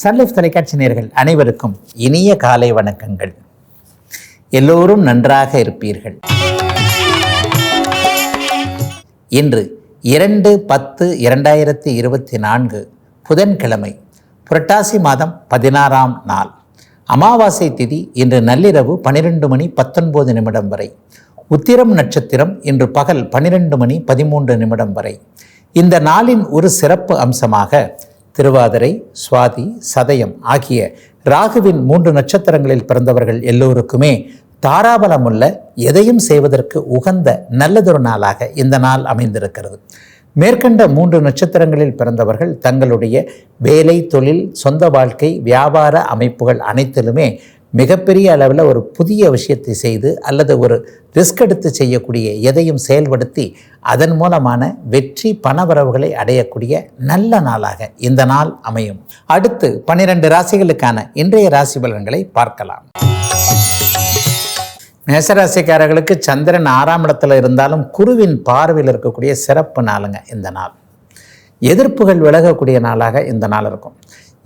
Sun Life தொலைக்காட்சி நேர்கள் அனைவருக்கும் இனிய காலை வணக்கங்கள். எல்லோரும் நன்றாக இருப்பீர்கள். இன்று இரண்டு பத்து இரண்டாயிரத்தி இருபத்தி நான்கு புதன்கிழமை புரட்டாசி மாதம் பதினாறாம் நாள். அமாவாசை திதி இன்று நள்ளிரவு பன்னிரெண்டு மணி பத்தொன்பது நிமிடம் வரை. உத்திரம் நட்சத்திரம் இன்று பகல் பன்னிரெண்டு மணி பதிமூன்று நிமிடம் வரை. இந்த நாளின் ஒரு சிறப்பு அம்சமாக திருவாதிரை சுவாதி சதயம் ஆகிய ராகுவின் மூன்று நட்சத்திரங்களில் பிறந்தவர்கள் எல்லோருக்குமே தாராபலமுள்ள எதையும் செய்வதற்கு உகந்த நல்லதொரு நாளாக இந்த நாள் அமைந்திருக்கிறது. மேற்கண்ட மூன்று நட்சத்திரங்களில் பிறந்தவர்கள் தங்களுடைய வேலை தொழில் சொந்த வாழ்க்கை வியாபார அமைப்புகள் அனைத்திலுமே மிகப்பெரிய அளவில் ஒரு புதிய விஷயத்தை செய்து அல்லது ஒரு ரிஸ்க் எடுத்து செய்யக்கூடிய எதையும் செயல்படுத்தி அதன் மூலமான வெற்றி பணவரவுகளை அடையக்கூடிய நல்ல நாளாக இந்த நாள் அமையும். அடுத்து பன்னிரண்டு ராசிகளுக்கான இன்றைய ராசி பலன்களை பார்க்கலாம். மேசராசிக்காரர்களுக்கு சந்திரன் ஆறாம் இடத்துல இருந்தாலும் குருவின் பார்வையில் இருக்கக்கூடிய சிறப்பு நாளுங்க இந்த நாள். எதிர்ப்புகள் விலகக்கூடிய நாளாக இந்த நாள் இருக்கும்.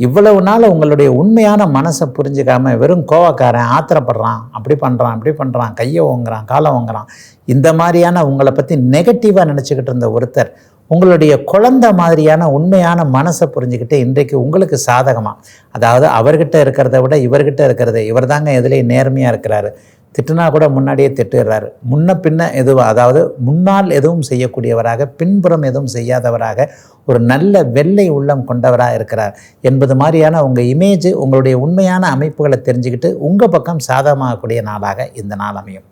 இவ்வளவு நாள் உங்களுடைய உண்மையான மனசை புரிஞ்சுக்காம வெறும் கோவக்காரன் ஆத்திரப்படுறான் அப்படி பண்ணுறான் இப்படி பண்ணுறான் கையை ஓங்குறான் காலை ஓங்குறான். இந்த மாதிரியான உங்களை பற்றி நெகட்டிவாக நினச்சிக்கிட்டு இருந்த ஒருத்தர் உங்களுடைய குழந்த மாதிரியான உண்மையான மனசை புரிஞ்சுக்கிட்டு இன்றைக்கு உங்களுக்கு சாதகமாக அதாவது அவர்கிட்ட இருக்கிறத விட இவர்கிட்ட இருக்கிறது இவர் தாங்க எதுலேயும் நேர்மையாக இருக்கிறாரு. திட்டுனா கூட முன்னாடியே திட்டுறாரு. முன்ன பின்ன எதுவும் அதாவது முன்னால் எதுவும் செய்யக்கூடியவராக பின்புறம் எதுவும் செய்யாதவராக ஒரு நல்ல வெள்ளை உள்ளம் கொண்டவராக இருக்கிறார். என்பது மாதிரியான உங்கள் இமேஜ் உங்களுடைய உண்மையான அமைப்புகளை தெரிஞ்சுக்கிட்டு உங்கள் பக்கம் சாதகமாகக்கூடிய நாளாக இந்த நாள் அமையும்.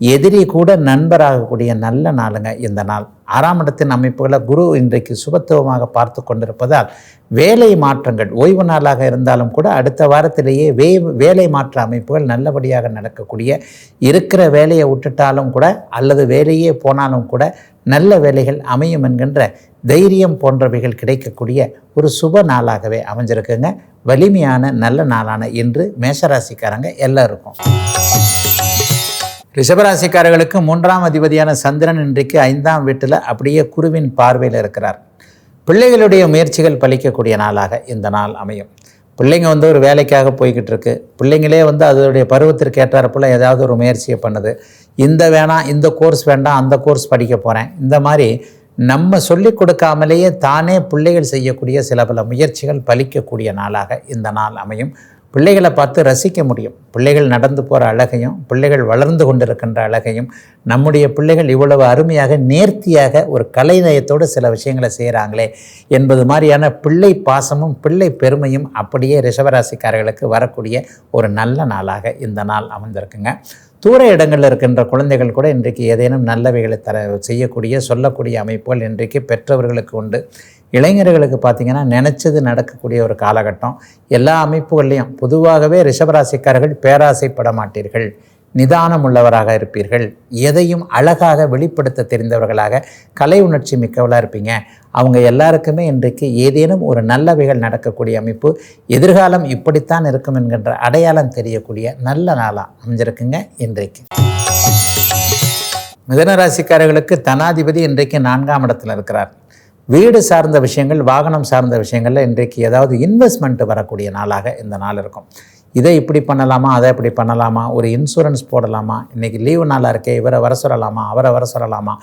எதிரி கூட நண்பராகக்கூடிய நல்ல நாளுங்க இந்த நாள். ஆறாம் இடத்தின் அமைப்புகளை குரு இன்றைக்கு சுபத்துவமாக பார்த்து கொண்டிருப்பதால் வேலை மாற்றங்கள் ஓய்வு நாளாக இருந்தாலும் கூட அடுத்த வாரத்திலேயே வே வேலை மாற்ற அமைப்புகள் நல்லபடியாக நடக்கக்கூடிய இருக்கிற வேலையை விட்டுட்டாலும் கூட அல்லது வேலையே போனாலும் கூட நல்ல வேலைகள் அமையும் என்கின்ற தைரியம் போன்றவைகள் கிடைக்கக்கூடிய ஒரு சுப நாளாகவே அமைஞ்சிருக்குங்க. வலிமையான நல்ல நாளான இன்று மேஷராசிக்காரங்க எல்லாருக்கும். ரிஷபராசிக்காரர்களுக்கு மூன்றாம் அதிபதியான சந்திரன் இன்றைக்கு ஐந்தாம் வீட்டில் அப்படியே குருவின் பார்வையில் இருக்கிறார். பிள்ளைகளுடைய முயற்சிகள் பலிக்கக்கூடிய நாளாக இந்த நாள் அமையும். பிள்ளைங்க வந்து ஒரு வேலைக்காக போய்கிட்டு இருக்கு. பிள்ளைங்களே வந்து அதனுடைய பருவத்திற்கு ஏற்றாற்போல் ஏதாவது ஒரு முயற்சியை பண்ணுது. இந்த வேணாம் இந்த கோர்ஸ் வேண்டாம் அந்த கோர்ஸ் படிக்க போகிறேன் இந்த மாதிரி நம்ம சொல்லி கொடுக்காமலேயே தானே பிள்ளைகள் செய்யக்கூடிய சில பல முயற்சிகள் பலிக்கக்கூடிய நாளாக இந்த நாள் அமையும். பிள்ளைகளை பார்த்து ரசிக்க முடியும். பிள்ளைகள் நடந்து போகிற அழகையும் பிள்ளைகள் வளர்ந்து கொண்டிருக்கின்ற அழகையும் நம்முடைய பிள்ளைகள் இவ்வளவு அருமையாக நேர்த்தியாக ஒரு கலைநயத்தோடு சில விஷயங்களை செய்கிறாங்களே என்பது மாதிரியான பிள்ளை பாசமும் பிள்ளை பெருமையும் அப்படியே ரிஷபராசிக்காரர்களுக்கு வரக்கூடிய ஒரு நல்ல நாளாக இந்த நாள் அமைந்திருக்குங்க. தூர இடங்களில் இருக்கின்ற குழந்தைகள் கூட இன்றைக்கு ஏதேனும் நல்லவைகளை தர செய்யக்கூடிய சொல்லக்கூடிய அமைப்புகள் இன்றைக்கு பெற்றவர்களுக்கு உண்டு. இளைஞர்களுக்கு பார்த்திங்கன்னா நினச்சது நடக்கக்கூடிய ஒரு காலகட்டம். எல்லா அமைப்புகள்லையும் பொதுவாகவே ரிஷபராசிக்காரர்கள் பேராசைப்பட மாட்டீர்கள். நிதானம் உள்ளவராக இருப்பீர்கள். எதையும் அழகாக வெளிப்படுத்த தெரிந்தவர்களாக கலை உணர்ச்சி மிக்கவளாக இருப்பீங்க. அவங்க எல்லாருக்குமே இன்றைக்கு ஏதேனும் ஒரு நல்லவைகள் நடக்கக்கூடிய அமைப்பு எதிர்காலம் இப்படித்தான் இருக்கும் என்கின்ற அடையாளம் தெரியக்கூடிய நல்ல நாளாக அமைஞ்சிருக்குங்க இன்றைக்கு. மிதனராசிக்காரர்களுக்கு தனாதிபதி இன்றைக்கு நான்காம் இடத்துல இருக்கிறார். வீடு சார்ந்த விஷயங்கள் வாகனம் சார்ந்த விஷயங்களில் இன்றைக்கு ஏதாவது இன்வெஸ்ட்மெண்ட் வரக்கூடிய நாளாக இந்த நாள் இருக்கும். இதை இப்படி பண்ணலாமா அதை இப்படி பண்ணலாமா ஒரு இன்சூரன்ஸ் போடலாமா இன்றைக்கி லீவு நாளாக இருக்கே இவரை வர சொல்லலாமா அவரை வர சொல்லலாமா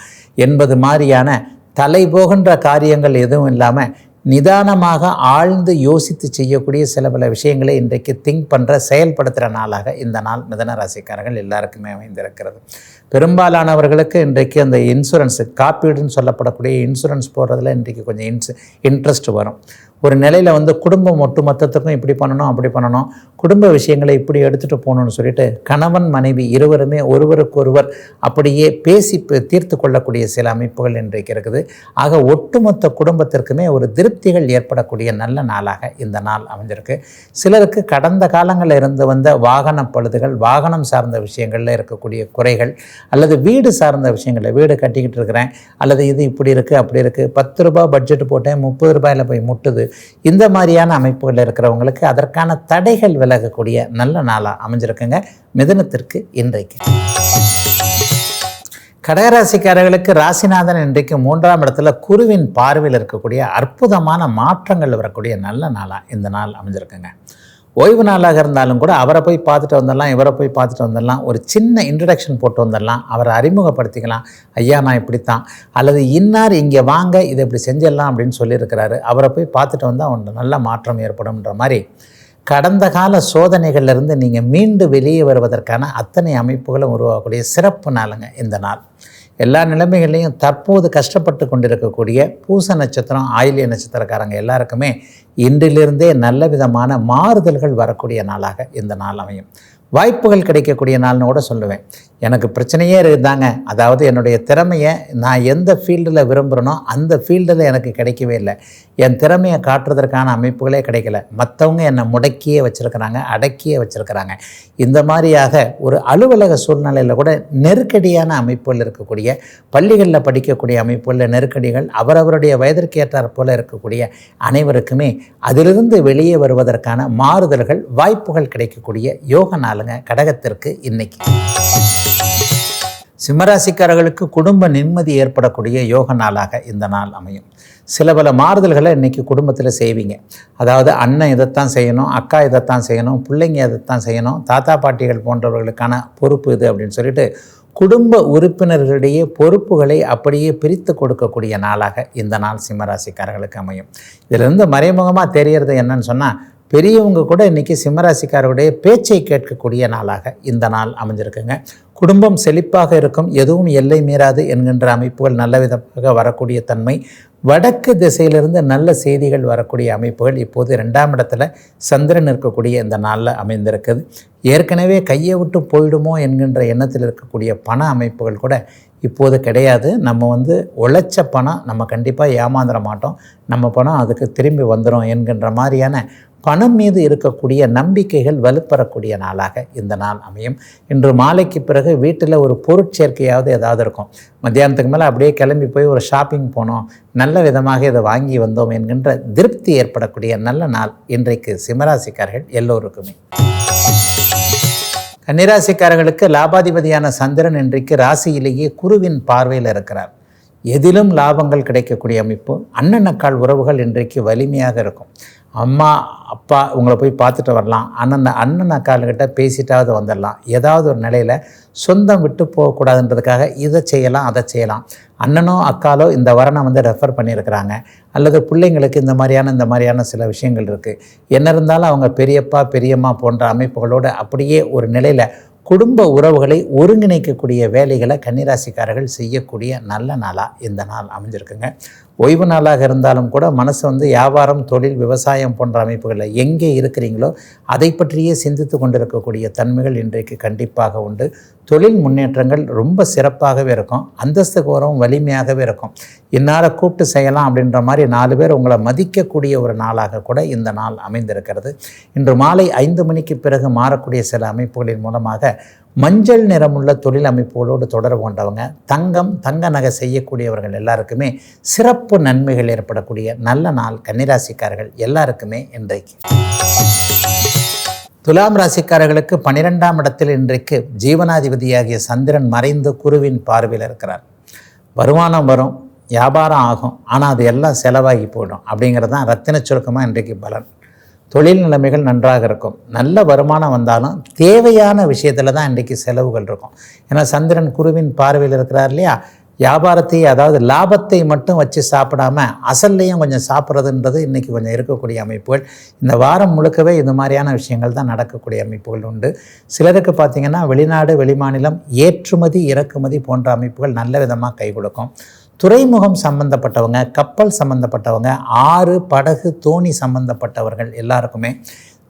என்பது மாதிரியான தலை போகின்ற காரியங்கள் எதுவும் இல்லாமல் நிதானமாக ஆழ்ந்து யோசித்து செய்யக்கூடிய சில பல விஷயங்களை இன்றைக்கு திங்க் பண்ணுற செயல்படுத்துகிற நாளாக இந்த நாள் மிதன ராசிக்காரர்கள் எல்லாருக்குமே அமைந்திருக்கிறது. பெரும்பாலானவர்களுக்கு இன்றைக்கு அந்த இன்சூரன்ஸு காப்பீடுன்னு சொல்லப்படக்கூடிய இன்சூரன்ஸ் போடுறதுல இன்றைக்கு கொஞ்சம் இன்ஸ் இன்ட்ரெஸ்ட் வரும். ஒரு நிலையில் வந்து குடும்பம் ஒட்டு மொத்தத்துக்கும் இப்படி பண்ணணும் அப்படி பண்ணணும். குடும்ப விஷயங்களை இப்படி எடுத்துகிட்டு போகணும்னு சொல்லிட்டு கணவன் மனைவி இருவருமே ஒருவருக்கொருவர் அப்படியே பேசி தீர்த்து கொள்ளக்கூடிய சில அமைப்புகள் இன்றைக்கு இருக்குது. ஆக ஒட்டுமொத்த குடும்பத்திற்குமே ஒரு திருப்திகள் ஏற்படக்கூடிய நல்ல நாளாக இந்த நாள் அமைஞ்சிருக்கு. சிலருக்கு கடந்த காலங்களில் இருந்து வந்த வாகன பழுதுகள் வாகனம் சார்ந்த விஷயங்களில் இருக்கக்கூடிய குறைகள் அல்லது வீடு சார்ந்த விஷயங்களில் வீடு கட்டிக்கிட்டு இருக்கிறேன் அல்லது இது இப்படி இருக்குது அப்படி இருக்குது பத்து ரூபாய் பட்ஜெட் போட்டேன் முப்பது ரூபாயில் போய் முட்டுது. இந்த மாதிரியான அமைப்புகளில் இருக்கிறவங்களுக்கு அதற்கான தடைகள் விலகக்கூடிய நல்ல நாளாக அமைஞ்சிருக்குங்க. மிதனத்திற்கு இன்றைக்கு. கடகராசிக்காரர்களுக்கு ராசிநாதன் இன்றைக்கு மூன்றாம் இடத்துல குருவின் பார்வையில் இருக்கக்கூடிய அற்புதமான மாற்றங்கள் வரக்கூடிய நல்ல நாளாக இந்த நாள் அமைஞ்சிருக்குங்க. ஓய்வு நாளாக இருந்தாலும் கூட அவரை போய் பார்த்துட்டு வந்துடலாம் இவரை போய் பார்த்துட்டு வந்துடலாம். ஒரு சின்ன இன்ட்ரடக்ஷன் போட்டு வந்துடலாம். அவரை அறிமுகப்படுத்திக்கலாம். ஐயா நான் இப்படித்தான். அல்லது இன்னார் இங்கே வாங்க இதை இப்படி செஞ்சிடலாம் அப்படின்னு சொல்லியிருக்கிறாரு. அவரை போய் பார்த்துட்டு வந்தால் அவனுக்கு நல்ல மாற்றம் ஏற்படும்ன்ற மாதிரி. கடந்த கால சோதனைகள்லேருந்து நீங்கள் மீண்டு வெளியே வருவதற்கான அத்தனை அமைப்புகளும் உருவாகக்கூடிய சிறப்பு நாளுங்க இந்த நாள். எல்லா நிலைமைகள்லையும் தற்போது கஷ்டப்பட்டு கொண்டிருக்கக்கூடிய பூச நட்சத்திரம் ஆயிலிய நட்சத்திரக்காரங்க எல்லாருக்குமே இன்றிலிருந்தே நல்ல விதமான மாறுதல்கள் வரக்கூடிய நாளாக இந்த நாள் அமையும். வாய்ப்புகள் கிடைக்கக்கூடிய நாள்னு கூட சொல்லுவேன். எனக்கு பிரச்சனையே இருந்தாங்க. அதாவது என்னுடைய திறமையை நான் எந்த ஃபீல்டில் விரும்புகிறேனோ அந்த ஃபீல்டில் எனக்கு கிடைக்கவே இல்லை. என் திறமையை காட்டுறதற்கான அமைப்புகளே கிடைக்கல. மற்றவங்க என்னை முடக்கியே வச்சுருக்கிறாங்க அடக்கியே வச்சுருக்கிறாங்க. இந்த மாதிரியாக ஒரு அலுவலக சூழ்நிலையில் கூட நெருக்கடியான அமைப்புகள் இருக்கக்கூடிய பள்ளிகளில் படிக்கக்கூடிய அமைப்புகளில் நெருக்கடிகள் அவரவருடைய வயதிற்கு ஏற்றாற் போல இருக்கக்கூடிய அனைவருக்குமே அதிலிருந்து வெளியே வருவதற்கான மாறுதல்கள் வாய்ப்புகள் கிடைக்கக்கூடிய யோக நாளுங்க கடகத்திற்கு இன்னைக்கு. சிம்மராசிக்காரர்களுக்கு குடும்ப நிம்மதி ஏற்படக்கூடிய யோக நாளாக இந்த நாள் அமையும். சில பல மாறுதல்களை இன்றைக்கி குடும்பத்தில் செய்வீங்க. அதாவது அண்ணன் இதைத்தான் செய்யணும் அக்கா இதைத்தான் செய்யணும் பிள்ளைங்க இதைத்தான் செய்யணும் தாத்தா பாட்டிகள் போன்றவர்களுக்கான பொறுப்பு இது அப்படின்னு சொல்லிட்டு குடும்ப உறுப்பினர்களிடையே பொறுப்புகளை அப்படியே பிரித்து கொடுக்கக்கூடிய நாளாக இந்த நாள் சிம்மராசிக்காரர்களுக்கு அமையும். இதிலிருந்து மறைமுகமாக தெரியறது என்னன்னு சொன்னால் பெரியவங்க கூட இன்றைக்கி சிம்மராசிக்காரருடைய பேச்சை கேட்கக்கூடிய நாளாக இந்த நாள் அமைஞ்சிருக்குங்க. குடும்பம் செழிப்பாக இருக்கும் எதுவும் எல்லை மீறாது என்கின்ற அமைப்புகள் நல்ல விதமாக வரக்கூடிய தன்மை வடக்கு திசையிலிருந்து நல்ல செய்திகள் வரக்கூடிய அமைப்புகள் இப்போது ரெண்டாம் இடத்துல சந்திரன் இருக்கக்கூடிய இந்த நாளில் அமைந்திருக்குது. ஏற்கனவே கையை விட்டு போயிடுமோ என்கின்ற எண்ணத்தில் இருக்கக்கூடிய பண அமைப்புகள் கூட இப்போது கிடையாது. நம்ம வந்து உழைச்ச பணம் நம்ம கண்டிப்பாக ஏமாந்துட மாட்டோம். நம்ம பணம் அதுக்கு திரும்பி வந்துடும் என்கின்ற மாதிரியான பணம் மீது இருக்கக்கூடிய நம்பிக்கைகள் வலுப்பெறக்கூடிய நாளாக இந்த நாள் அமையும். இன்று மாலைக்கு பிறகு வீட்டில் ஒரு பொருட்சேர்க்கையாவது ஏதாவது இருக்கும். மத்தியானத்துக்கு மேலே அப்படியே கிளம்பி போய் ஒரு ஷாப்பிங் போனோம். நல்ல விதமாக இதை வாங்கி வந்தோம் என்கின்ற திருப்தி ஏற்படக்கூடிய நல்ல நாள் இன்றைக்கு சிம்மராசிக்காரர்கள் எல்லோருக்குமே. கன்னிராசிக்காரர்களுக்கு லாபாதிபதியான சந்திரன் இன்றைக்கு ராசியிலேயே குருவின் பார்வையில் இருக்கிறார். எதிலும் லாபங்கள் கிடைக்கக்கூடிய அமைப்பு அண்ணன் அக்கால் உறவுகள் இன்றைக்கு வலிமையாக இருக்கும். அம்மா அப்பா உங்களை போய் பார்த்துட்டு வரலாம். அண்ணன் அண்ணன் அக்கால்கிட்ட பேசிட்டாவது வந்துடலாம். ஏதாவது ஒரு நிலையில் சொந்தம் விட்டு போகக்கூடாதுன்றதுக்காக இதை செய்யலாம் அதை செய்யலாம். அண்ணனோ அக்காலோ இந்த வரனை வந்து ரெஃபர் பண்ணியிருக்கிறாங்க. அல்லது பிள்ளைங்களுக்கு இந்த மாதிரியான இந்த மாதிரியான சில விஷயங்கள் இருக்குது என்ன இருந்தாலும் அவங்க பெரியப்பா பெரியம்மா போன்ற அமைப்புகளோடு அப்படியே ஒரு நிலையில் குடும்ப உறவுகளை ஒருங்கிணைக்கக்கூடிய வேலைகளை கன்னிராசிக்காரர்கள் செய்யக்கூடிய நல்ல நாளாக இந்த நாள் அமைஞ்சிருக்குங்க. ஓய்வு நாளாக இருந்தாலும் கூட மனசு வந்து வியாபாரம் தொழில் விவசாயம் போன்ற அமைப்புகளில் எங்கே இருக்கிறீங்களோ அதை பற்றியே சிந்தித்து கொண்டிருக்கக்கூடிய தன்மைகள் இன்றைக்கு கண்டிப்பாக உண்டு. தொழில் முன்னேற்றங்கள் ரொம்ப சிறப்பாகவே இருக்கும். அந்தஸ்து கௌரவம் வலிமையாகவே இருக்கும். என்னால் கூப்பிட்டு செய்யலாம் அப்படின்ற மாதிரி நாலு பேர் உங்களை மதிக்கக்கூடிய ஒரு நாளாக கூட இந்த நாள் அமைந்திருக்கிறது. இன்று மாலை ஐந்து மணிக்கு பிறகு மாறக்கூடிய சில அமைப்புகளின் மூலமாக மஞ்சள் நிறமுள்ள தொழில் அமைப்புகளோடு தொடர்பு கொண்டவங்க தங்கம் தங்க நகை செய்யக்கூடியவர்கள் எல்லாருக்குமே சிறப்பு நன்மைகள் ஏற்படக்கூடிய நல்ல நாள் கன்னிராசிக்காரர்கள் எல்லாருக்குமே இன்றைக்கு. துலாம் ராசிக்காரர்களுக்கு பனிரெண்டாம் இடத்தில் இன்றைக்கு ஜீவனாதிபதியாகிய சந்திரன் மறைந்து குருவின் பார்வையில் இருக்கிறார். வருமானம் வரும் வியாபாரம் ஆகும் ஆனால் அது எல்லாம் செலவாகி போயிடும் அப்படிங்கிறது தான் ரத்தின சுருக்கமாக இன்றைக்கு பலன். தொழில் நிலைமைகள் நன்றாக இருக்கும். நல்ல வருமானம் வந்தாலும் தேவையான விஷயத்தில் தான் இன்றைக்கு செலவுகள் இருக்கும். ஏன்னா சந்திரன் குருவின் பார்வையில் இருக்கிறார் இல்லையா? வியாபாரத்தை அதாவது லாபத்தை மட்டும் வச்சு சாப்பிடாம அசல்லையும் கொஞ்சம் சாப்பிட்றதுன்றது இன்றைக்கி கொஞ்சம் இருக்கக்கூடிய அமைப்புகள். இந்த வாரம் முழுக்கவே இந்த மாதிரியான விஷயங்கள் தான் நடக்கக்கூடிய அமைப்புகள் உண்டு. சிலருக்கு பார்த்திங்கன்னா வெளிநாடு வெளிமாநிலம் ஏற்றுமதி இறக்குமதி போன்ற அமைப்புகள் நல்ல விதமாக கை கொடுக்கும். துறைமுகம் சம்பந்தப்பட்டவங்க கப்பல் சம்பந்தப்பட்டவங்க ஆறு படகு தோணி சம்பந்தப்பட்டவர்கள் எல்லாருக்குமே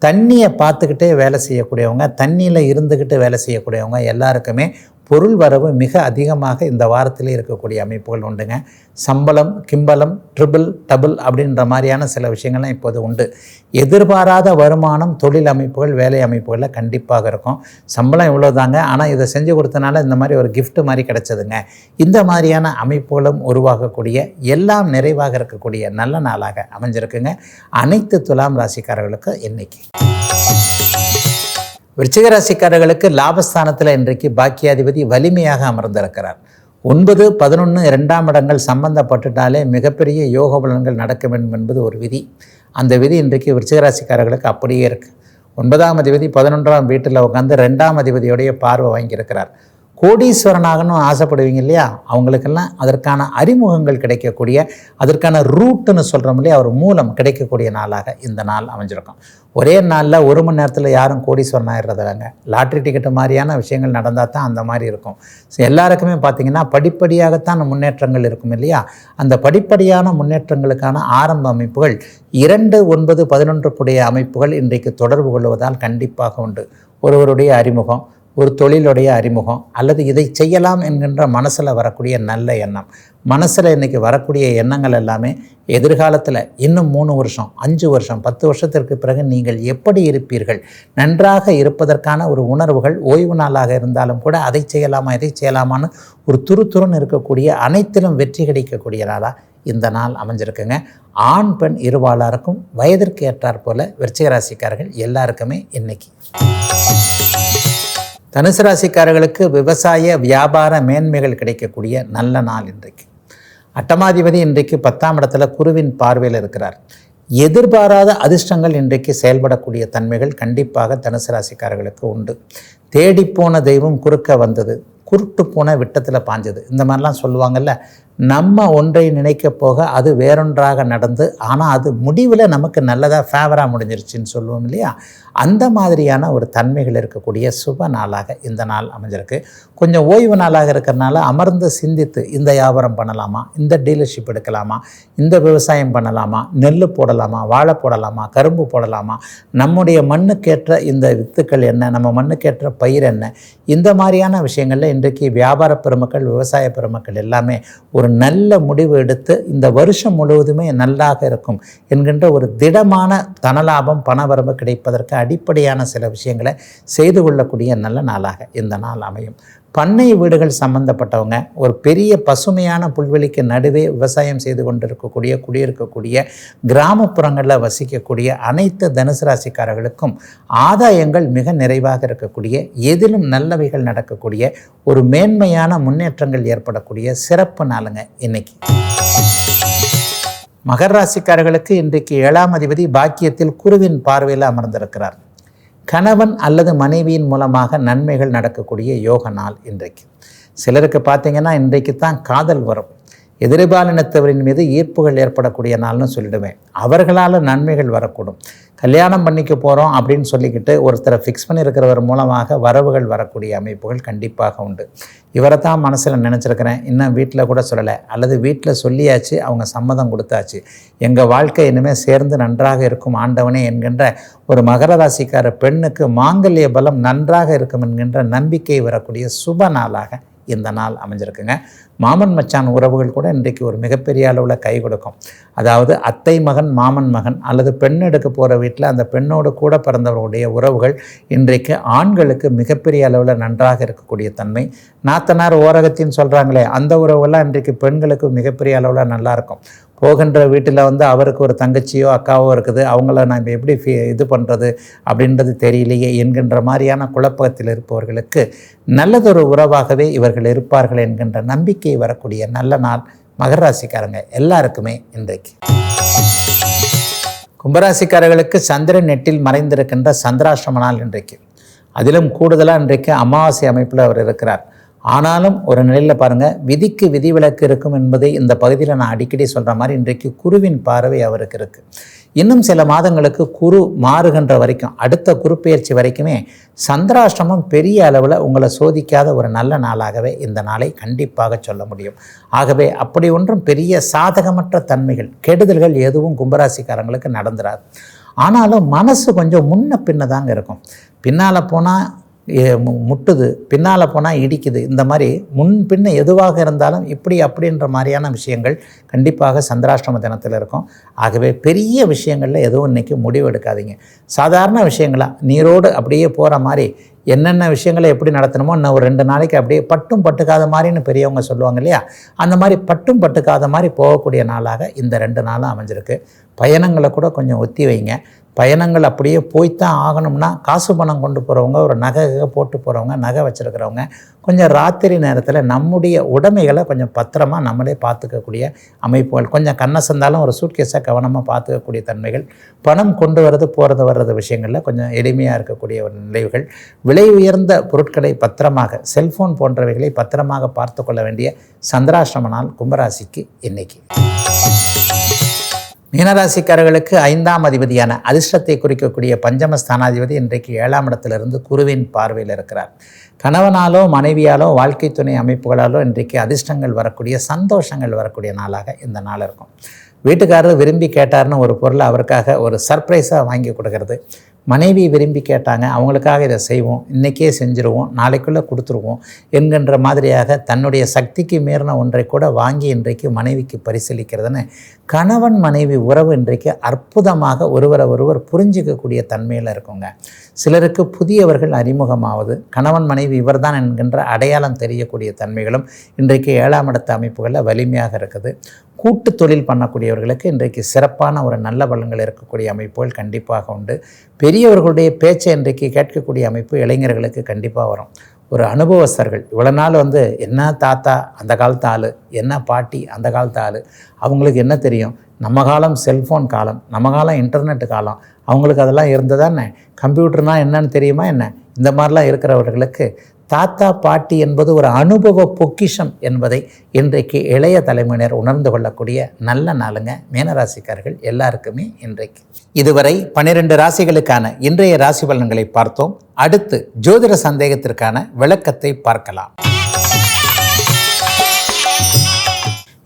தண்ணியை பார்த்துக்கிட்டே வேலை செய்யக்கூடியவங்க தண்ணியில் இருந்துக்கிட்டு வேலை செய்யக்கூடியவங்க எல்லாருக்குமே பொருள் வரவு மிக அதிகமாக இந்த வாரத்திலே இருக்கக்கூடிய அமைப்புகள் உண்டுங்க. சம்பளம் கிம்பளம் ட்ரிபிள் டபுள் அப்படின்ற மாதிரியான சில விஷயங்கள்லாம் இப்போது உண்டு. எதிர்பாராத வருமானம் தொழில் அமைப்புகள் வேலை அமைப்புகளில் கண்டிப்பாக இருக்கும். சம்பளம் இவ்வளோ தாங்க ஆனால் இதை செஞ்சு கொடுத்தனால இந்த மாதிரி ஒரு கிஃப்ட் மாதிரி கிடச்சதுங்க. இந்த மாதிரியான அமைப்புகளும் உருவாகக்கூடிய எல்லாம் நிறைவாக இருக்கக்கூடிய நல்ல நாளாக அமைஞ்சிருக்குங்க. அனைத்து துலாம் ராசிக்காரர்களுக்கும் இன்னைக்கு விருச்சிகராசிக்காரர்களுக்கு லாபஸ்தானத்தில் இன்றைக்கு பாக்கியாதிபதி வலிமையாக அமர்ந்திருக்கிறார். ஒன்பது பதினொன்று இரண்டாம் இடங்கள் சம்பந்தப்பட்டுட்டாலே மிகப்பெரிய யோக பலன்கள் நடக்க வேண்டும் என்பது ஒரு விதி. அந்த விதி இன்றைக்கு விருச்சிகராசிக்காரர்களுக்கு அப்படியே இருக்குது ஒன்பதாம் அதிபதி பதினொன்றாம் வீட்டில் உட்காந்து ரெண்டாம் அதிபதியோடைய பார்வை வாங்கியிருக்கிறார். கோடீஸ்வரனாகணும் ஆசைப்படுவீங்க இல்லையா? அவங்களுக்கெல்லாம் அதற்கான அறிமுகங்கள் கிடைக்கக்கூடிய அதற்கான ரூட்டுன்னு சொல்கிறோம் இல்லையா? ஒரு மூலம் கிடைக்கக்கூடிய நாளாக இந்த நாள் அமைஞ்சிருக்கும். ஒரே நாளில் ஒரு மணி நேரத்தில் யாரும் கோடீஸ்வரன் ஆயிடுறதில்லைங்க. லாட்ரி டிக்கெட்டு மாதிரியான விஷயங்கள் நடந்தால் தான் அந்த மாதிரி இருக்கும். ஸோ எல்லாருக்குமே பார்த்திங்கன்னா படிப்படியாகத்தான் முன்னேற்றங்கள் இருக்கும் இல்லையா? அந்த படிப்படியான முன்னேற்றங்களுக்கான ஆரம்ப அமைப்புகள் இரண்டு ஒன்பது பதினொன்றுக்குடைய அமைப்புகள் இன்றைக்கு தொடர்பு கொள்வதால் கண்டிப்பாக உண்டு. ஒருவருடைய அறிமுகம் ஒரு தொழிலுடைய அறிமுகம் அல்லது இதை செய்யலாம் என்கின்ற மனசில் வரக்கூடிய நல்ல எண்ணம். மனசில் இன்றைக்கி வரக்கூடிய எண்ணங்கள் எல்லாமே எதிர்காலத்தில் இன்னும் மூணு வருஷம் அஞ்சு வருஷம் பத்து வருஷத்திற்கு பிறகு நீங்கள் எப்படி இருப்பீர்கள்? நன்றாக இருப்பதற்கான ஒரு உணர்வுகள் ஓய்வு நாளாக இருந்தாலும் கூட அதை செய்யலாமா இதை செய்யலாமான்னு ஒரு துருதுருன்னு இருக்கக்கூடிய அனைத்திலும் வெற்றி கிடைக்கக்கூடிய நாளாக இந்த நாள் அமைஞ்சிருக்குங்க. ஆண் பெண் இருவாளாருக்கும் வயதிற்கு ஏற்றாற் போல விருச்சிக ராசிக்காரர்கள் எல்லாருக்குமே இன்னைக்கு. தனுசு ராசிக்காரர்களுக்கு விவசாய வியாபார மேன்மைகள் கிடைக்கக்கூடிய நல்ல நாள் இன்றைக்கு. அட்டமாதிபதி இன்றைக்கு பத்தாம் இடத்துல குருவின் பார்வையில் இருக்கிறார். எதிர்பாராத அதிர்ஷ்டங்கள் இன்றைக்கு செயல்படக்கூடிய தன்மைகள் கண்டிப்பாக தனுசு ராசிக்காரர்களுக்கு உண்டு. தேடிப்போன தெய்வம் குறுக்க வந்தது. குருட்டு போன விட்டத்தில் பாஞ்சது. இந்த மாதிரிலாம் சொல்லுவாங்கல்ல நம்ம ஒன்றை நினைக்க போக அது வேறொன்றாக நடந்து ஆனால் அது முடிவில் நமக்கு நல்லதாக ஃபேவராக முடிஞ்சிருச்சுன்னு சொல்லுவோம் இல்லையா? அந்த மாதிரியான ஒரு தன்மைகள் இருக்கக்கூடிய சுப நாளாக இந்த நாள் அமைஞ்சிருக்கு. கொஞ்சம் ஓய்வு நாளாக இருக்கிறனால அமர்ந்து சிந்தித்து இந்த வியாபாரம் பண்ணலாமா? இந்த டீலர்ஷிப் எடுக்கலாமா? இந்த விவசாயம் பண்ணலாமா? நெல் போடலாமா? வாழை போடலாமா? கரும்பு போடலாமா? நம்முடைய மண்ணுக்கேற்ற இந்த வித்துக்கள் என்ன? நம்ம மண்ணுக்கேற்ற பயிர் என்ன? இந்த மாதிரியான விஷயங்களில் இன்றைக்கு வியாபார பெருமக்கள் விவசாய பெருமக்கள் எல்லாமே ஒரு நல்ல முடிவு எடுத்து இந்த வருஷம் முழுவதுமே நல்லாக இருக்கும் என்கின்ற ஒரு திடமான தனலாபம் பணவரம்பு கிடைப்பதற்கு அடிப்படையான சில விஷயங்களை செய்து கொள்ளக்கூடிய நல்ல நாளாக இந்த நாள் அமையும். பண்ணை வீடுகள் சம்பந்தப்பட்டவங்க ஒரு பெரிய பசுமையான புல்வெளிக்கு நடுவே விவசாயம் செய்து கொண்டிருக்கக்கூடிய குடியிருக்கக்கூடிய கிராமப்புறங்களில் வசிக்கக்கூடிய அனைத்து தனுசு ராசிக்காரர்களுக்கும் ஆதாயங்கள் மிக நிறைவாக இருக்கக்கூடிய எதிலும் நல்லவைகள் நடக்கக்கூடிய ஒரு மேன்மையான முன்னேற்றங்கள் ஏற்படக்கூடிய சிறப்பு நாளுங்க இன்னைக்கு. மகர ராசிக்காரர்களுக்கு இன்றைக்கு ஏழாம் அதிபதி பாக்கியத்தில் குருவின் பார்வையில் அமர்ந்திருக்கிறார். கணவன் அல்லது மனைவியின் மூலமாக நன்மைகள் நடக்கக்கூடிய யோக நாள் இன்றைக்கு. சிலருக்கு பார்த்தீங்கன்னா இன்றைக்கு தான் காதல் வரும். எதிர்பாலினத்தவரின் மீது ஈர்ப்புகள் ஏற்படக்கூடிய நாள்னு சொல்லிடுவேன். அவர்களால் நன்மைகள் வரக்கூடும். கல்யாணம் பண்ணிக்க போகிறோம் அப்படின்னு சொல்லிக்கிட்டு ஒருத்தரை ஃபிக்ஸ் பண்ணியிருக்கிறவர் மூலமாக வரவுகள் வரக்கூடிய அமைப்புகள் கண்டிப்பாக உண்டு. இவரை தான் மனசில் நினச்சிருக்கிறேன். இன்னும் வீட்டில் கூட சொல்லலை. அல்லது வீட்டில் சொல்லியாச்சு அவங்க சம்மதம் கொடுத்தாச்சு. எங்கள் வாழ்க்கை இனிமேல் சேர்ந்து நன்றாக இருக்கும். ஆண்டவனே என்கின்ற ஒரு மகர ராசிக்கார பெண்ணுக்கு மாங்கல்ய பலம் நன்றாக இருக்கும் என்கின்ற நம்பிக்கை வரக்கூடிய சுப நாளாக இந்த நாள் அமைஞ்சிருக்குங்க. மாமன் மச்சான் உறவுகள் கூட இன்றைக்கு ஒரு மிகப்பெரிய அளவில் கை கொடுக்கும். அதாவது அத்தை மகன் மாமன் மகன் அல்லது பெண் எடுக்க போகிற வீட்டில் அந்த பெண்ணோடு கூட பிறந்தவர்களுடைய உறவுகள் இன்றைக்கு ஆண்களுக்கு மிகப்பெரிய அளவில் நன்றாக இருக்கக்கூடிய தன்மை. நாத்தனார் ஓரகத்தின்னு சொல்கிறாங்களே அந்த உறவுகள்லாம் இன்றைக்கு பெண்களுக்கு மிகப்பெரிய அளவில் நல்லாயிருக்கும் போகின்ற வீட்டில் வந்து அவருக்கு ஒரு தங்கச்சியோ அக்காவோ இருக்குது. அவங்கள நம்ம எப்படி ஃபீ இது பண்ணுறது அப்படின்றது தெரியலையே என்கின்ற மாதிரியான குழப்பத்தில் இருப்பவர்களுக்கு நல்லதொரு உறவாகவே இவர்கள் இருப்பார்கள் என்கின்ற நம்பிக்கை வரக்கூடிய நல்ல நாள் மகர ராசிக்காரங்க எல்லாருக்குமே இன்றைக்கு. கும்பராசிக்காரர்களுக்கு சந்திரன் நெட்டில் மறைந்திருக்கின்ற சந்திராசிரம நாள் இன்றைக்கு. அதிலும் கூடுதலாக இன்றைக்கு அமாவாசை அமைப்பில் அவர் இருக்கிறார். ஆனாலும் ஒரு நிலையில் பாருங்கள் விதிக்கு விதிவிலக்கு இருக்கும் என்பதை இந்த பகுதியில் நான் அடிக்கடி சொல்கிற மாதிரி இன்றைக்கு குருவின் பார்வை அவருக்கு இருக்குது இன்னும் சில மாதங்களுக்கு குரு மாறுகின்ற வரைக்கும் அடுத்த குருப்பெயர்ச்சி வரைக்குமே சந்திராஷ்டமம் பெரிய அளவில் உங்களை சோதிக்காத ஒரு நல்ல நாளாகவே இந்த நாளை கண்டிப்பாக சொல்ல முடியும். ஆகவே அப்படி ஒன்றும் பெரிய சாதகமற்ற தன்மைகள் கெடுதல்கள் எதுவும் கும்பராசிக்காரங்களுக்கு நடந்துராது. ஆனாலும் மனசு கொஞ்சம் முன்ன பின்ன தாங்க இருக்கும். பின்னால் போனால் முட்டுது பின்னால் போனால் இடிக்குது. இந்த மாதிரி முன் பின்ன எதுவாக இருந்தாலும் இப்படி அப்படின்ற மாதிரியான விஷயங்கள் கண்டிப்பாக சந்திராஷ்டம தினத்தில் இருக்கும். ஆகவே பெரிய விஷயங்களில் எதுவும் இன்றைக்கி முடிவு எடுக்காதீங்க. சாதாரண விஷயங்களா நீரோடு அப்படியே போகிற மாதிரி என்னென்ன விஷயங்களை எப்படி நடத்தணுமோ இன்னும் ஒரு ரெண்டு நாளைக்கு அப்படியே பட்டும் பட்டுக்காத மாதிரின்னு பெரியவங்க சொல்லுவாங்க இல்லையா? அந்த மாதிரி பட்டும் பட்டுக்காத மாதிரி போகக்கூடிய நாளாக இந்த ரெண்டு நாளும் அமைஞ்சிருக்கு. பயணங்களை கூட கொஞ்சம் ஒத்தி வைங்க. பயணங்கள் அப்படியே போய்த்தான் ஆகணும்னா காசு பணம் கொண்டு போகிறவங்க ஒரு நகை போட்டு போகிறவங்க நகை வச்சுருக்கிறவங்க கொஞ்சம் ராத்திரி நேரத்தில் நம்முடைய உடைமைகளை கொஞ்சம் பத்திரமாக நம்மளே பார்த்துக்கக்கூடிய அமைப்புகள் கொஞ்சம் கண்ணை சந்தாலும் ஒரு சூட்கேஸை கவனமாக பார்த்துக்கக்கூடிய தன்மைகள் பணம் கொண்டு வரது போகிறது வர்றது விஷயங்களில் கொஞ்சம் எளிமையாக இருக்கக்கூடிய ஒரு நிலைவுகள் விலை உயர்ந்த பொருட்களை பத்திரமாக செல்ஃபோன் போன்றவைகளை பத்திரமாக பார்த்து கொள்ள வேண்டிய சந்திராசிரம நாள் கும்பராசிக்கு இன்னைக்கு. மீனராசிக்காரர்களுக்கு ஐந்தாம் அதிபதியான அதிர்ஷ்டத்தை குறிக்கக்கூடிய பஞ்சம ஸ்தானாதிபதி இன்றைக்கு ஏழாம் இடத்திலிருந்து குருவின் பார்வையில் இருக்கிறார். கணவனாலோ மனைவியாலோ வாழ்க்கை துணை அமைப்புகளாலோ இன்றைக்கு அதிர்ஷ்டங்கள் வரக்கூடிய சந்தோஷங்கள் வரக்கூடிய நாளாக இந்த நாள் இருக்கும். வீட்டுக்காரர் விரும்பி கேட்டார்னு ஒரு பொருளை அவருக்காக ஒரு சர்ப்ரைஸாக வாங்கி கொடுக்கறது. மனைவி விரும்பி கேட்டாங்க அவங்களுக்காக இதை செய்வோம் இன்றைக்கே செஞ்சுருவோம் நாளைக்குள்ளே கொடுத்துருவோம் என்கின்ற மாதிரியாக தன்னுடைய சக்திக்கு மீறின ஒன்றை கூட வாங்கி இன்றைக்கு மனைவிக்கு பரிசீலிக்கிறதுன்னு கணவன் மனைவி உறவு இன்றைக்கு அற்புதமாக ஒருவரை ஒருவர் புரிஞ்சிக்கக்கூடிய தன்மையில் இருக்குங்க. சிலருக்கு புதியவர்கள் அறிமுகமாவது கணவன் மனைவி இவர்தான் என்கின்ற அடையாளம் தெரியக்கூடிய தன்மைகளும் இன்றைக்கு ஏழாம் இடத்த அமைப்புகளில் வலிமையாக இருக்குது. கூட்டு தொழில் பண்ணக்கூடியவர்களுக்கு இன்றைக்கு சிறப்பான ஒரு நல்ல பலன்கள் இருக்கக்கூடிய அமைப்புகள் கண்டிப்பாக உண்டு. பெரியவர்களுடைய பேச்சை இன்றைக்கு கேட்கக்கூடிய அமைப்பு இளைஞர்களுக்கு கண்டிப்பாக வரும். ஒரு அனுபவஸ்தர்கள் இவ்வளோ நாள் வந்து என்ன தாத்தா அந்த காலத்து ஆள் என்ன பாட்டி அந்த காலத்து ஆள் அவங்களுக்கு என்ன தெரியும்? நம்ம காலம் செல்ஃபோன் காலம் நம்ம காலம் இன்டர்நெட் காலம் அவங்களுக்கு அதெல்லாம் இருந்ததானே கம்ப்யூட்டர்னால் என்னன்னு தெரியுமா என்ன? இந்த மாதிரிலாம் இருக்கிறவர்களுக்கு தாத்தா பாட்டி என்பது ஒரு அனுபவ பொக்கிஷம் என்பதை இன்றைக்கு இளைய தலைமுறையினர் உணர்ந்து கொள்ளக்கூடிய நல்ல நாளுங்க. மீனராசிக்காரர்கள் எல்லாருக்குமே இன்றைக்கு. இதுவரை பன்னிரெண்டு ராசிகளுக்கான இன்றைய ராசி பலன்களை பார்த்தோம். அடுத்து ஜோதிட சந்தேகத்திற்கான விளக்கத்தை பார்க்கலாம்.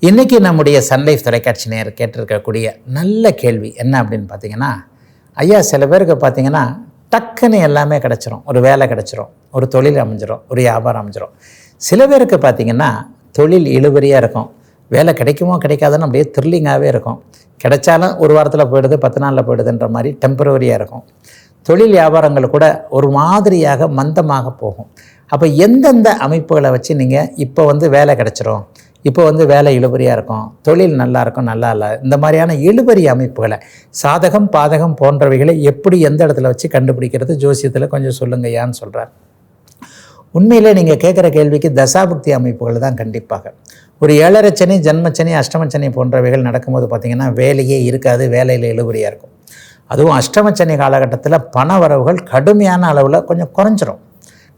இன்றைக்கி நம்முடைய சன்லைஃப் தொலைக்காட்சி நேர் கேட்டிருக்கக்கூடிய நல்ல கேள்வி என்ன அப்படின்னு பார்த்தீங்கன்னா ஐயா சில பேருக்கு பார்த்தீங்கன்னா டக்குன்னு எல்லாமே கிடச்சிரும். ஒரு வேலை கிடச்சிரும். ஒரு தொழில் அமைஞ்சிரும். ஒரு வியாபாரம் அமைஞ்சிரும். சில பேருக்கு பார்த்தீங்கன்னா தொழில் இழுபறியாக இருக்கும். வேலை கிடைக்குமோ கிடைக்காதுன்னு அப்படியே த்ரில்லிங்காகவே இருக்கும். கிடைச்சாலும் ஒரு வாரத்தில் போயிடுது பத்து நாளில் போயிடுதுன்ற மாதிரி டெம்பரவரியாக இருக்கும். தொழில் வியாபாரங்கள் கூட ஒரு மாதிரியாக மந்தமாக போகும். அப்போ எந்தெந்த அமைப்புகளை வச்சு நீங்கள் இப்போ வந்து வேலை கிடச்சிரும்? இப்போ வந்து வேலை இழுபறியாக இருக்கும் தொழில் நல்லா இருக்கும் நல்லா இல்லை. இந்த மாதிரியான இழுபறி அமைப்புகளை சாதகம் பாதகம் போன்றவைகளை எப்படி எந்த இடத்துல வச்சு கண்டுபிடிக்கிறது ஜோசியத்தில் கொஞ்சம் சொல்லுங்க சொல்கிறார் உண்மையிலே நீங்கள் கேட்குற கேள்விக்கு தசாபுக்தி அமைப்புகள் தான் கண்டிப்பாக. ஒரு ஏழரை சனி ஜென்மச்சனி அஷ்டமச்சனி போன்றவைகள் நடக்கும்போது பார்த்திங்கன்னா வேலையே இருக்காது வேலையில் இழுபறியாக இருக்கும். அதுவும் அஷ்டமச்சனி காலகட்டத்தில் பண வரவுகள் கடுமையான அளவில் கொஞ்சம் குறைஞ்சிரும்.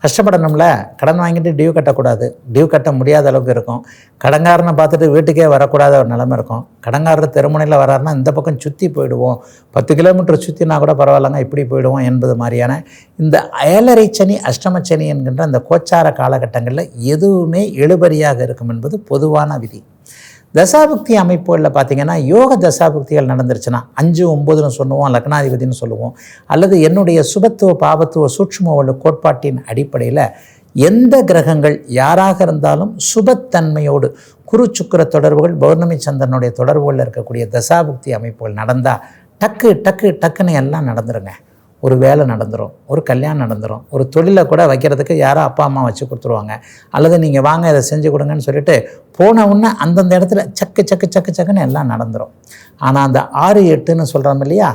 கஷ்டப்படணும்ல. கடன் வாங்கிட்டு டியூ கட்டக்கூடாது. டியூ கட்ட முடியாத அளவுக்கு இருக்கும். கடங்காரனை பார்த்துட்டு வீட்டுக்கே வரக்கூடாத ஒரு நிலைமை இருக்கும். கடங்காரர் தெருமுனையில் வராருன்னா இந்த பக்கம் சுற்றி போயிடுவோம். பத்து கிலோமீட்டர் சுற்றினா கூட பரவாயில்லங்க இப்படி போயிடுவோம் என்பது மாதிரியான இந்த அயலரை சனி அஷ்டம சனி என்கின்ற அந்த கோச்சார காலகட்டங்களில் எதுவுமே எழுபறியாக இருக்கும் என்பது பொதுவான விதி. தசாபுக்தி அமைப்புகளில் பார்த்தீங்கன்னா யோக தசாபுக்திகள் நடந்துருச்சுன்னா அஞ்சு ஒம்பதுன்னு சொல்லுவோம் லக்னாதிபதினு சொல்லுவோம். அல்லது என்னுடைய சுபத்துவ பாபத்துவ சூட்சும கோட்பாட்டின் அடிப்படையில் எந்த கிரகங்கள் யாராக இருந்தாலும் சுபத்தன்மையோடு குரு சுக்கர தொடர்புகள் பௌர்ணமி சந்திரனுடைய தொடர்புகளில் இருக்கக்கூடிய தசாபுக்தி அமைப்புகள் நடந்தால் டக்கு டக்கு டக்குன்னு எல்லாம் நடந்துருங்க. ஒரு வேலை நடந்துடும் ஒரு கல்யாணம் நடந்துடும் ஒரு தொழிலை கூட வைக்கிறதுக்கு யாரோ அப்பா அம்மா வச்சு கொடுத்துருவாங்க. அல்லது நீங்கள் வாங்க இதை செஞ்சு கொடுங்கன்னு சொல்லிட்டு போன உடனே அந்தந்த இடத்துல சக்கு சக்கு சக்கு சக்குன்னு எல்லாம் நடந்துடும் ஆனால் அந்த ஆறு எட்டுன்னு சொல்கிறோம் இல்லையா?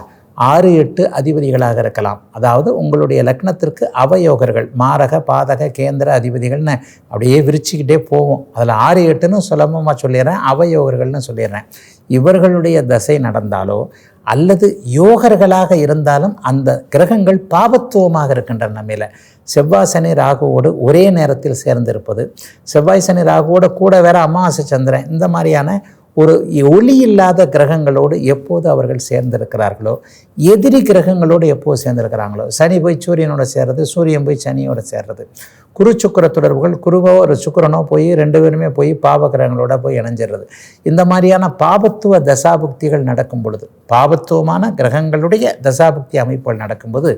ஆறு எட்டு அதிபதிகளாக இருக்கலாம். அதாவது உங்களுடைய லக்னத்திற்கு அவயோகர்கள் மாரக பாதக கேந்திர அதிபதிகள்னு அப்படியே விரிச்சிக்கிட்டே போவோம். அதில் ஆறு எட்டுன்னு சுலபமாக சொல்லிடுறேன் அவயோகர்கள்னு சொல்லிடுறேன். இவர்களுடைய தசை நடந்தாலோ அல்லது யோகர்களாக இருந்தாலும் அந்த கிரகங்கள் பாபத்துவமாக இருக்கின்றன நம்மில் செவ்வாய் சனி ராகுவோடு ஒரே நேரத்தில் சேர்ந்திருப்பது. செவ்வாய் சனி ராகுவோட கூட வேற அமாவாசை சந்திரன் இந்த மாதிரியான ஒரு ஒளி இல்லாத கிரகங்களோடு எப்போது அவர்கள் சேர்ந்திருக்கிறார்களோ எதிரி கிரகங்களோடு எப்போது சேர்ந்திருக்கிறாங்களோ சனி போய் சூரியனோட சேர்றது சூரியன் போய் சனியோட சேர்றது. குரு சுக்கர தொடர்புகள் குருவோ ஒரு சுக்கரனோ போய் ரெண்டு பேருமே போய் பாவ கிரகங்களோட போய் இணைஞ்சிடுறது. இந்த மாதிரியான பாபத்துவ தசாபுக்திகள் நடக்கும் பொழுது பாபத்துவமான கிரகங்களுடைய தசாபுக்தி அமைப்புகள் நடக்கும்போது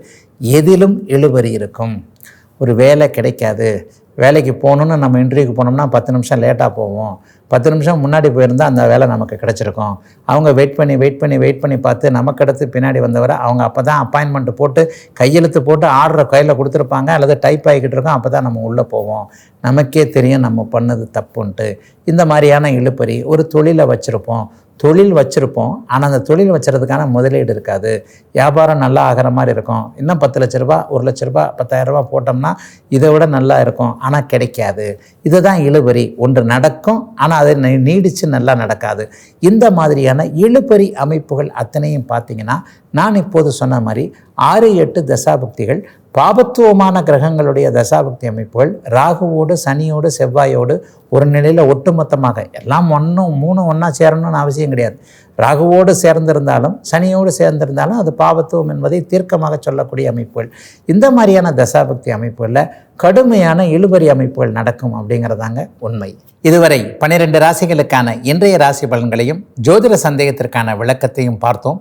எதிலும் இழுபறி இருக்கும். ஒரு வேலை கிடைக்காது. வேலைக்கு போகணுன்னு நம்ம இன்டர்வியூக்கு போனோம்னா பத்து நிமிஷம் லேட்டாக போவோம். பத்து நிமிஷம் முன்னாடி போயிருந்தால் அந்த வேலை நமக்கு கிடச்சிருக்கும். அவங்க வெயிட் பண்ணி வெயிட் பண்ணி வெயிட் பண்ணி பார்த்து நமக்கு அடுத்து பின்னாடி வந்தவரை அவங்க அப்போ தான் அப்பாயின்மெண்ட் போட்டு கையெழுத்து போட்டு ஆர்டரை கையில் கொடுத்துருப்பாங்க. அல்லது டைப் ஆகிக்கிட்டு இருக்கோம். அப்போ தான் நம்ம உள்ளே போவோம். நமக்கே தெரியும் நம்ம பண்ணது தப்புன்ட்டு. இந்த மாதிரியான இழுப்பறி ஒரு தொழிலை வச்சுருப்போம். தொழில் வச்சுருப்போம். ஆனால் அந்த தொழில் வச்சுறதுக்கான முதலீடு இருக்காது. வியாபாரம் நல்லா ஆகிற மாதிரி இருக்கும். இன்னும் பத்து லட்ச ரூபா ஒரு லட்ச ரூபா பத்தாயிரம் ரூபாய் போட்டோம்னா இதை விட நல்லா இருக்கும். ஆனால் கிடைக்காது. இதுதான் இழுபறி. ஒன்று நடக்கும் ஆனால் அது நீ- நீடிச்சு நல்லா நடக்காது. இந்த மாதிரியான இழுபறி அமைப்புகள் அத்தனையும் பார்த்தீங்கன்னா நான் இப்போது சொன்ன மாதிரி ஆறு எட்டு தசாபக்திகள் பாபத்துவமான கிரகங்களுடைய தசாபக்தி அமைப்புகள் ராகுவோடு சனியோடு செவ்வாயோடு ஒரு நிலையில் ஒட்டுமொத்தமாக எல்லாம் ஒன்றும் மூணு ஒன்றா சேரணும்னு அவசியம் கிடையாது. ராகுவோடு சேர்ந்திருந்தாலும் சனியோடு சேர்ந்திருந்தாலும் அது பாவத்துவம் என்பதை தீர்க்கமாக சொல்லக்கூடிய அமைப்புகள். இந்த மாதிரியான தசாபக்தி அமைப்புகளில் கடுமையான இழுபறி அமைப்புகள் நடக்கும் அப்படிங்கிறதாங்க உண்மை. இதுவரை பன்னிரெண்டு ராசிகளுக்கான இன்றைய ராசி பலன்களையும் ஜோதிட சந்தேகத்திற்கான விளக்கத்தையும் பார்த்தோம்.